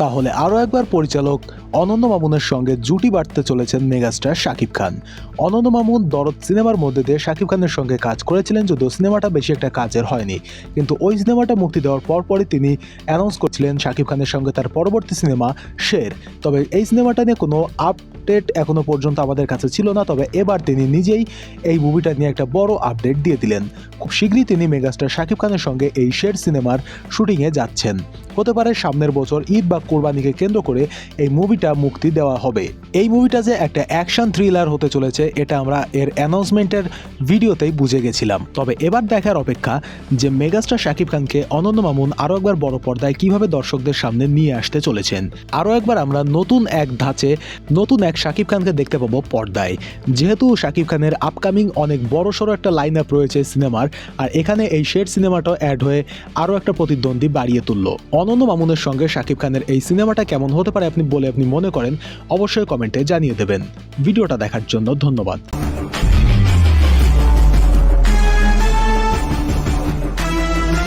তাহলে আরও একবার পরিচালক অনন্য মামুনের সঙ্গে জুটি বাড়তে চলেছেন মেগাস্টার শাকিব খান। অনন্য মামুন দরদ সিনেমার মধ্যে দিয়ে শাকিব খানের সঙ্গে কাজ করেছিলেন, যদিও সিনেমাটা বেশি একটা কাজের হয়নি। কিন্তু ওই সিনেমাটা মুক্তি দেওয়ার পরপরই তিনি অ্যানাউন্স করছিলেন শাকিব খানের সঙ্গে তার পরবর্তী সিনেমা শের। তবে এই সিনেমাটা নিয়ে কোনো আপডেট এখনও পর্যন্ত আমাদের কাছে ছিল না, তবে এবার তিনি নিজেই এই মুভিটা নিয়ে একটা বড় আপডেট দিয়ে দিলেন। খুব শীঘ্রই তিনি মেগাস্টার শাকিব খানের সঙ্গে এই শের সিনেমার শুটিংয়ে যাচ্ছেন। হতে পারে সামনের বছর ঈদ বা কোরবানিকে কেন্দ্র করে এই মুভিটা মুক্তি দেওয়া হবে। এই মুভিটা যে একটা অ্যাকশন থ্রিলার হতে চলেছে, এটা আমরা এর অ্যানাউন্সমেন্টের ভিডিওতেই বুঝে গেছিলাম। তবে এবার দেখার অপেক্ষা যে মেগাস্টার শাকিব খানকে অনন্য মামুন আরও একবার বড় পর্দায় কীভাবে দর্শকদের সামনে নিয়ে আসতে চলেছেন, আরও একবার আমরা নতুন এক ধাঁচে নতুন এক শাকিব খানকে দেখতে পাবো পর্দায়। যেহেতু শাকিব খানের আপকামিং অনেক বড় সড়ো একটা লাইন আপ রয়েছে সিনেমার, আর এখানে এই শেড সিনেমাটা অ্যাড হয়ে আরও একটা প্রতিদ্বন্দ্বী বাড়িয়ে তুলল। অনন্য মামুনের সঙ্গে শাকিব খানের এই সিনেমাটা কেমন হতে পারে আপনি বলে আপনি মনে করেন, অবশ্যই কমেন্টে জানিয়ে দেবেন। ভিডিওটা দেখার জন্য ধন্যবাদ।